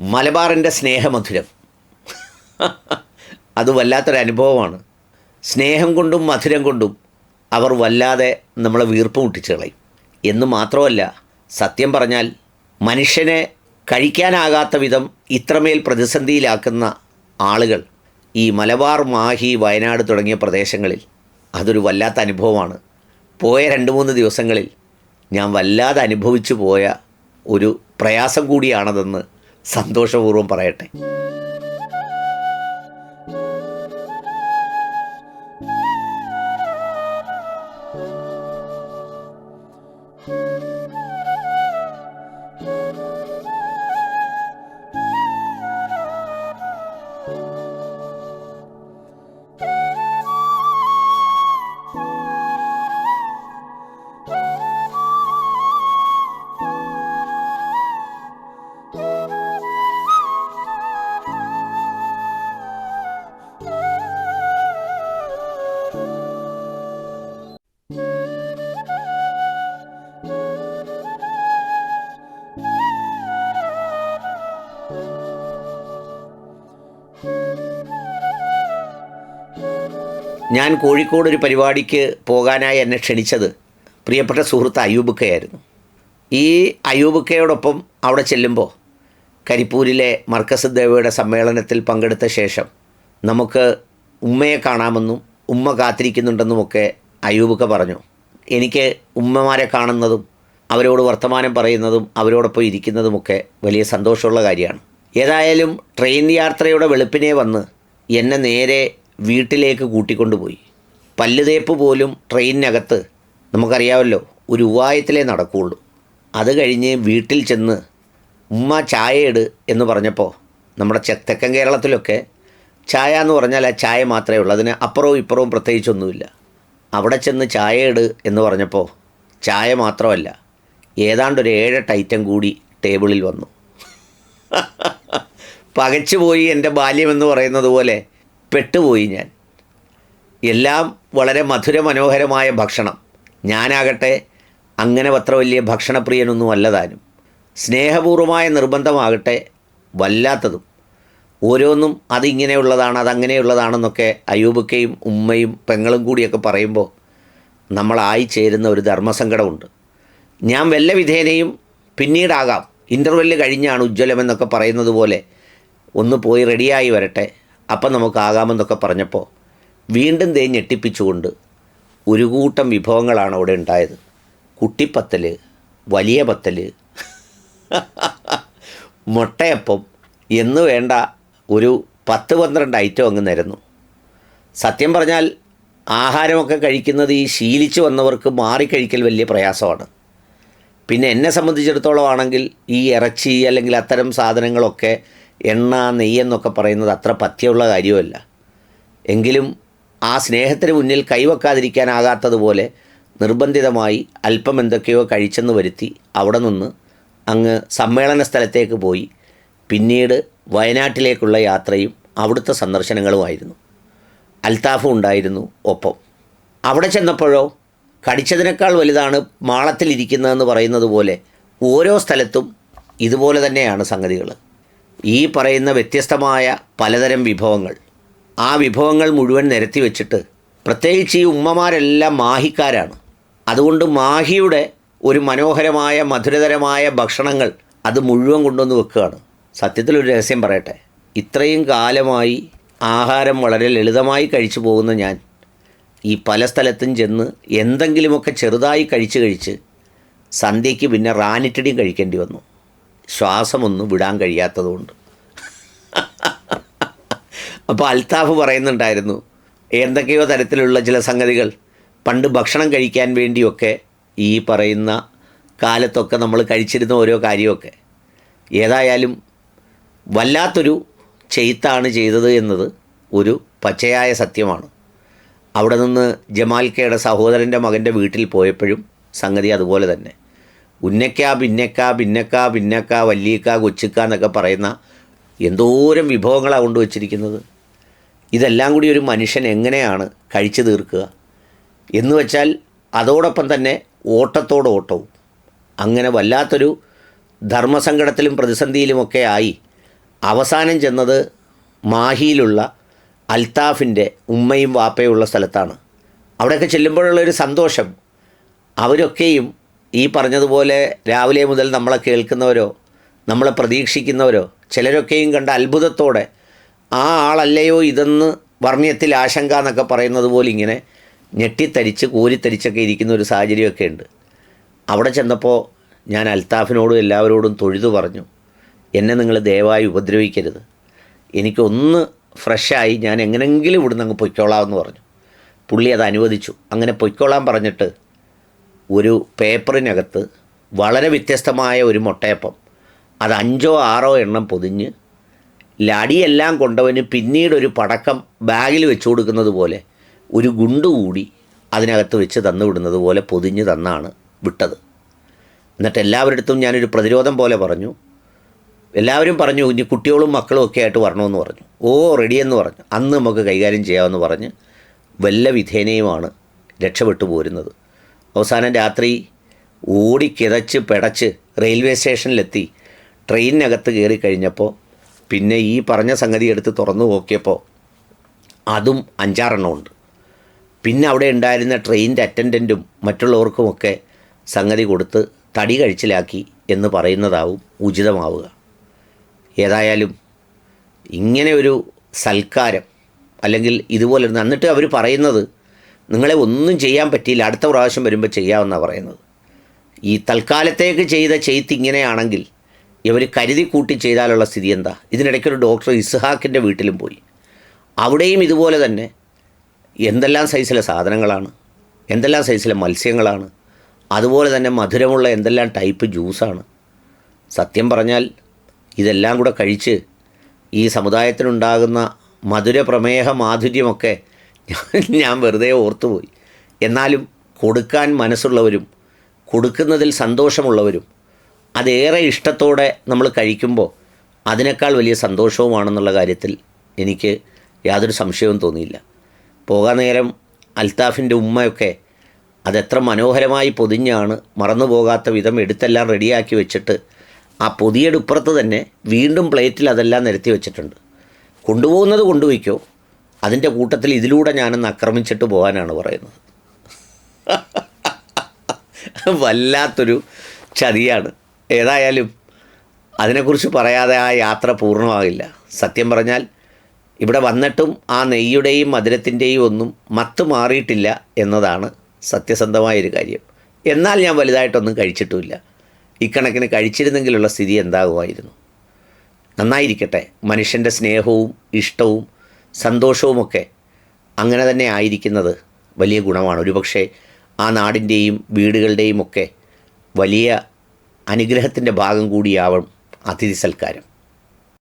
മലബാറിന്റെ സ്നേഹമധുരം. അത് വല്ലാത്തൊരു അനുഭവമാണ്. സ്നേഹം കൊണ്ടും മധുരം കൊണ്ടും അവർ വല്ലാതെ നമ്മളെ വീർപ്പ് മുട്ടിച്ച് കളയും. എന്ന് മാത്രമല്ല സത്യം പറഞ്ഞാൽ മനുഷ്യനെ കഴിക്കാനാകാത്ത വിധം ഇത്രമേൽ പ്രതിസന്ധിയിലാക്കുന്ന ആളുകൾ ഈ മലബാർ മാഹി വയനാട് തുടങ്ങിയ പ്രദേശങ്ങളിൽ അതൊരു വല്ലാത്ത അനുഭവമാണ്. പോയ രണ്ട് മൂന്ന് ദിവസങ്ങളിൽ ഞാൻ വല്ലാതെ അനുഭവിച്ചു പോയ ഒരു പ്രയാസം കൂടിയാണതെന്ന് സന്തോഷപൂർവം പറയട്ടെ. ഞാൻ കോഴിക്കോട് ഒരു പരിപാടിക്ക് പോകാനായി എന്നെ ക്ഷണിച്ചത് പ്രിയപ്പെട്ട സുഹൃത്ത് അയ്യൂബുക്കയായിരുന്നു. ഈ അയ്യൂബുക്കയോടൊപ്പം അവിടെ ചെല്ലുമ്പോൾ കരിപ്പൂരിലെ മർക്കസ് ദേവയുടെ സമ്മേളനത്തിൽ പങ്കെടുത്ത ശേഷം നമുക്ക് ഉമ്മയെ കാണാമെന്നും ഉമ്മ കാത്തിരിക്കുന്നുണ്ടെന്നുമൊക്കെ അയ്യൂബുക്ക പറഞ്ഞു. എനിക്ക് ഉമ്മമാരെ കാണുന്നതും അവരോട് വർത്തമാനം പറയുന്നതും അവരോടൊപ്പം ഇരിക്കുന്നതുമൊക്കെ വലിയ സന്തോഷമുള്ള കാര്യമാണ്. ഏതായാലും ട്രെയിൻ യാത്രയുടെ വെളുപ്പിനെ വന്ന് എന്നെ നേരെ വീട്ടിലേക്ക് കൂട്ടിക്കൊണ്ടുപോയി. പല്ലുതേപ്പ് പോലും ട്രെയിനിനകത്ത് നമുക്കറിയാമല്ലോ ഒരു ഉവായത്തിലേ നടക്കുകയുള്ളൂ. അത് കഴിഞ്ഞ് വീട്ടിൽ ചെന്ന് ഉമ്മ ചായ ഇട് എന്ന് പറഞ്ഞപ്പോൾ നമ്മുടെ തെക്കൻ കേരളത്തിലൊക്കെ ചായ എന്ന് പറഞ്ഞാൽ ആ ചായ മാത്രമേ ഉള്ളൂ അതിന് അപ്പുറവും ഇപ്പുറവും പ്രത്യേകിച്ചൊന്നുമില്ല. അവിടെ ചെന്ന് ചായ ഇട് എന്ന് പറഞ്ഞപ്പോൾ ചായ മാത്രമല്ല ഏതാണ്ട് ഒരു ഏഴെട്ട് ഐറ്റം കൂടി ടേബിളിൽ വന്നു. പകച്ചുപോയി എന്റെ ബാല്യമെന്ന് പറയുന്നത് പോലെ പെട്ടുപോയി ഞാൻ. എല്ലാം വളരെ മധുര മനോഹരമായ ഭക്ഷണം. ഞാനാകട്ടെ അങ്ങനെ അത്ര വലിയ ഭക്ഷണപ്രിയനൊന്നും അല്ലതാനും. സ്നേഹപൂർവമായ നിർബന്ധമാകട്ടെ വല്ലാത്തതും. ഓരോന്നും അതിങ്ങനെയുള്ളതാണ് അതങ്ങനെയുള്ളതാണെന്നൊക്കെ അയൂബക്കയും ഉമ്മയും പെങ്ങളും കൂടിയൊക്കെ പറയുമ്പോൾ നമ്മളായി ചേരുന്ന ഒരു ധർമ്മസങ്കടമുണ്ട്. ഞാൻ വല്ല വിധേനയും പിന്നീടാകാം. ഇന്റർവെല്ല് കഴിഞ്ഞാണ് ഉജ്ജ്വലമെന്നൊക്കെ പറയുന്നത് പോലെ ഒന്ന് പോയി റെഡിയായി വരട്ടെ. അപ്പം നമുക്കാകാമെന്നൊക്കെ പറഞ്ഞപ്പോൾ വീണ്ടും തേ ഞെട്ടിപ്പിച്ചുകൊണ്ട് ഒരു കൂട്ടം വിഭവങ്ങളാണ് അവിടെ ഉണ്ടായത്. കുട്ടിപ്പത്തൽ വലിയ പത്തൽ മുട്ടയപ്പം എന്ന് വേണ്ട ഒരു പത്ത് പന്ത്രണ്ട് ഐറ്റം അങ്ങ് നിരന്നു. സത്യം പറഞ്ഞാൽ ആഹാരമൊക്കെ കഴിക്കുന്നത് ഈ ശീലിച്ചു വന്നവർക്ക് മാറിക്കഴിക്കൽ വലിയ പ്രയാസമാണ്. പിന്നെ എന്നെ സംബന്ധിച്ചിടത്തോളം ആണെങ്കിൽ ഈ ഇറച്ചി അല്ലെങ്കിൽ അത്തരം സാധനങ്ങളൊക്കെ എണ്ണ നെയ്യെന്നൊക്കെ പറയുന്നത് അത്ര പഥ്യമുള്ള കാര്യമല്ല. എങ്കിലും ആ സ്നേഹത്തിന് മുന്നിൽ കൈവെക്കാതിരിക്കാനാകാത്തതുപോലെ നിർബന്ധിതമായി അല്പം എന്തൊക്കെയോ കഴിച്ചെന്ന് വരുത്തി അവിടെ നിന്ന് അങ്ങ് സമ്മേളന സ്ഥലത്തേക്ക് പോയി. പിന്നീട് വയനാട്ടിലേക്കുള്ള യാത്രയും അവിടുത്തെ സന്ദർശനങ്ങളുമായിരുന്നു. അൽത്താഫും ഉണ്ടായിരുന്നു ഒപ്പം. അവിടെ ചെന്നപ്പോഴോ കടിച്ചതിനേക്കാൾ വലുതാണ് മാളത്തിലിരിക്കുന്നതെന്ന് പറയുന്നത് പോലെ ഓരോ സ്ഥലത്തും ഇതുപോലെ തന്നെയാണ് സംഗതികൾ ഈ പറയുന്ന വ്യത്യസ്തമായ പലതരം വിഭവങ്ങൾ. ആ വിഭവങ്ങൾ മുഴുവൻ നിരത്തി വെച്ചിട്ട് പ്രത്യേകിച്ച് ഈ ഉമ്മമാരെല്ലാം മാഹിക്കാരാണ്. അതുകൊണ്ട് മാഹിയുടെ ഒരു മനോഹരമായ മധുരതരമായ ഭക്ഷണങ്ങൾ അത് മുഴുവൻ കൊണ്ടുവന്ന് വെക്കുകയാണ്. സത്യത്തിലൊരു രഹസ്യം പറയട്ടെ. ഇത്രയും കാലമായി ആഹാരം വളരെ ലളിതമായി കഴിച്ചു പോകുന്ന ഞാൻ ഈ പല സ്ഥലത്തും ചെന്ന് എന്തെങ്കിലുമൊക്കെ ചെറുതായി കഴിച്ച് കഴിച്ച് സന്ധ്യയ്ക്ക് പിന്നെ റാനിറ്റടിയും കഴിക്കേണ്ടി വന്നു. ശ്വാസമൊന്നും വിടാൻ കഴിയാത്തതുകൊണ്ട്. അപ്പോൾ അൽത്താഫ് പറയുന്നുണ്ടായിരുന്നു എന്തൊക്കെയോ തരത്തിലുള്ള ചില സംഗതികൾ. പണ്ട് ഭക്ഷണം കഴിക്കാൻ വേണ്ടിയൊക്കെ ഈ പറയുന്ന കാലത്തൊക്കെ നമ്മൾ കഴിച്ചിരുന്ന ഓരോ കാര്യമൊക്കെ. ഏതായാലും വല്ലാത്തൊരു ചെയ്ത്താണ് ചെയ്തത് എന്നത് ഒരു പച്ചയായ സത്യമാണ്. അവിടെ നിന്ന് ജമാൽ കെയുടെ സഹോദരന്റെ മകന്റെ വീട്ടിൽ പോയപ്പോഴും സംഗതി അതുപോലെ തന്നെ. ഉന്നക്ക ഭിന്നക്ക ഭിന്നക്ക ഭിന്നക്ക വല്യക്ക കൊച്ചുക്ക എന്നൊക്കെ പറയുന്ന എന്തോരം വിഭവങ്ങളാണ് കൊണ്ടുവച്ചിരിക്കുന്നത്. ഇതെല്ലാം കൂടി ഒരു മനുഷ്യൻ എങ്ങനെയാണ് കഴിച്ചു തീർക്കുക? എന്ന് വെച്ചാൽ അതോടൊപ്പം തന്നെ ഓട്ടത്തോട് ഓട്ടവും. അങ്ങനെ വല്ലാത്തൊരു ധർമ്മസങ്കടത്തിലും പ്രതിസന്ധിയിലുമൊക്കെ ആയി അവസാനം ചെന്നത് മാഹിയിലുള്ള അൽത്താഫിന്റെ ഉമ്മയും വാപ്പയും ഉള്ള സ്ഥലത്താണ്. അവിടെയൊക്കെ ചെല്ലുമ്പോഴുള്ളൊരു സന്തോഷം. അവരൊക്കെയും ഈ പറഞ്ഞതുപോലെ രാവിലെ മുതൽ നമ്മളെ കേൾക്കുന്നവരോ നമ്മളെ പ്രതീക്ഷിക്കുന്നവരോ ചിലരൊക്കെയും കണ്ട അത്ഭുതത്തോടെ ആ ആളല്ലയോ ഇതെന്ന് വർണയത്തിൽ ആശങ്ക എന്നൊക്കെ പറയുന്നത് പോലെ ഇങ്ങനെ ഞെട്ടിത്തരിച്ച് കോരിത്തരിച്ചൊക്കെ ഇരിക്കുന്ന ഒരു സാഹചര്യമൊക്കെ ഉണ്ട്. അവിടെ ചെന്നപ്പോൾ ഞാൻ അൽത്താഫിനോടും എല്ലാവരോടും തൊഴുതു പറഞ്ഞു എന്നെ നിങ്ങൾ ദയവായി ഉപദ്രവിക്കരുത്. എനിക്കൊന്ന് ഫ്രഷായി ഞാൻ എങ്ങനെങ്കിലും ഇവിടുന്ന് അങ്ങ് പൊയ്ക്കോളാമെന്ന് പറഞ്ഞു. പുള്ളി അത് അനുവദിച്ചു. അങ്ങനെ പൊയ്ക്കോളാൻ പറഞ്ഞിട്ട് ഒരു പേപ്പറിനകത്ത് വളരെ വ്യത്യസ്തമായ ഒരു മുട്ടയപ്പം അത് അഞ്ചോ ആറോ എണ്ണം പൊതിഞ്ഞ് ലടിയെല്ലാം കൊണ്ടവന് പിന്നീട് ഒരു പടക്കം ബാഗിൽ വെച്ചു കൊടുക്കുന്നത് പോലെ ഒരു ഗുണ്ട് കൂടി അതിനകത്ത് വെച്ച് തന്നു വിടുന്നത് പോലെ പൊതിഞ്ഞ് തന്നാണ് വിട്ടത്. എന്നിട്ട് എല്ലാവരുടെ അടുത്തും ഞാനൊരു പ്രതിരോധം പോലെ പറഞ്ഞു എല്ലാവരും പറഞ്ഞു ഇനി കുട്ടികളും മക്കളും ഒക്കെ ആയിട്ട് വരണമെന്ന് പറഞ്ഞു. ഓ റെഡിയെന്ന് പറഞ്ഞു. അന്ന് നമുക്ക് കൈകാര്യം ചെയ്യാമെന്ന് പറഞ്ഞ് വല്ല വിധേനയുമാണ് രക്ഷപ്പെട്ടു പോരുന്നത്. അവസാനം രാത്രി ഓടി കിതച്ച് പിടച്ച് റെയിൽവേ സ്റ്റേഷനിലെത്തി ട്രെയിനിനകത്ത് കയറി കഴിഞ്ഞപ്പോൾ പിന്നെ ഈ പറഞ്ഞ സംഗതി എടുത്ത് തുറന്നു നോക്കിയപ്പോൾ അതും അഞ്ചാറെണ്ണം ഉണ്ട്. പിന്നെ അവിടെ ഉണ്ടായിരുന്ന ട്രെയിനിന്റെ അറ്റൻഡന്റും മറ്റുള്ളവർക്കുമൊക്കെ സംഗതി കൊടുത്ത് തടി കഴിച്ചിലാക്കി എന്ന് പറയുന്നതാവും ഉചിതമാവുക. ഏതായാലും ഇങ്ങനെ ഒരു സൽക്കാരം അല്ലെങ്കിൽ ഇതുപോലെ എന്നിട്ട് അവർ പറയുന്നത് നിങ്ങളെ ഒന്നും ചെയ്യാൻ പറ്റിയില്ല അടുത്ത പ്രാവശ്യം വരുമ്പോൾ ചെയ്യാമെന്നാണ് പറയുന്നത്. ഈ തൽക്കാലത്തേക്ക് ചെയ്ത ചെയ്ത്ത് ഇങ്ങനെയാണെങ്കിൽ ഇവർ കരുതി കൂട്ടി ചെയ്താലുള്ള സ്ഥിതി എന്താ? ഇതിനിടയ്ക്ക് ഒരു ഡോക്ടർ ഇസ്ഹാക്കിന്റെ വീട്ടിലും പോയി. അവിടെയും ഇതുപോലെ തന്നെ എന്തെല്ലാം സൈസിലെ സാധനങ്ങളാണ് എന്തെല്ലാം സൈസിലെ മത്സ്യങ്ങളാണ് അതുപോലെ തന്നെ മധുരമുള്ള എന്തെല്ലാം ടൈപ്പ് ജ്യൂസാണ്. സത്യം പറഞ്ഞാൽ ഇതെല്ലാം കൂടെ കഴിച്ച് ഈ സമുദായത്തിനുണ്ടാകുന്ന മധുര പ്രമേഹ മാധുര്യമൊക്കെ ഞാൻ- വെറുതെ ഓർത്തുപോയി. എന്നാലും കൊടുക്കാൻ മനസ്സുള്ളവരും കൊടുക്കുന്നതിൽ സന്തോഷമുള്ളവരും അതേറെ ഇഷ്ടത്തോടെ നമ്മൾ കഴിക്കുമ്പോൾ അതിനേക്കാൾ വലിയ സന്തോഷവുമാണെന്നുള്ള കാര്യത്തിൽ എനിക്ക് യാതൊരു സംശയവും തോന്നിയില്ല. പോകാൻ നേരം അൽത്താഫിന്റെ ഉമ്മയൊക്കെ അതെത്ര മനോഹരമായി പൊതിഞ്ഞാണ് മറന്നു പോകാത്ത വിധം എടുത്തെല്ലാം റെഡിയാക്കി വെച്ചിട്ട് ആ പൊതിയുടെ ഇപ്പുറത്ത് തന്നെ വീണ്ടും പ്ലേറ്റിൽ അതെല്ലാം നിരത്തി വെച്ചിട്ടുണ്ട്. കൊണ്ടുപോകുന്നത് കൊണ്ടുപോയിക്കോ അതിന്റെ കൂട്ടത്തിൽ ഇതിലൂടെ ഞാനൊന്ന് ആക്രമിച്ചിട്ട് പോകാനാണ് പറയുന്നത്. വല്ലാത്തൊരു ചതിയാണ്. ഏതായാലും അതിനെക്കുറിച്ച് പറയാതെ ആ യാത്ര പൂർണമാകില്ല. സത്യം പറഞ്ഞാൽ ഇവിടെ വന്നിട്ടും ആ നെയ്യുടെയും മധുരത്തിന്റെയും ഒന്നും മത്ത് മാറിയിട്ടില്ല എന്നതാണ് സത്യസന്ധമായൊരു കാര്യം. എന്നാൽ ഞാൻ വലുതായിട്ടൊന്നും കഴിച്ചിട്ടുമില്ല. ഇക്കണക്കിന് കഴിച്ചിരുന്നെങ്കിലുള്ള സ്ഥിതി എന്താകുമായിരുന്നു? നന്നായിരിക്കട്ടെ. മനുഷ്യന്റെ സ്നേഹവും ഇഷ്ടവും സന്തോഷവുമൊക്കെ അങ്ങനെ തന്നെ ആയിരിക്കുന്നത് വലിയ ഗുണമാണ്. ഒരുപക്ഷെ ആ നാടിന്റെയും വീടുകളുടെയും ഒക്കെ വലിയ അനുഗ്രഹത്തിന്റെ ഭാഗം കൂടിയാവും അതിഥി സൽക്കാരം.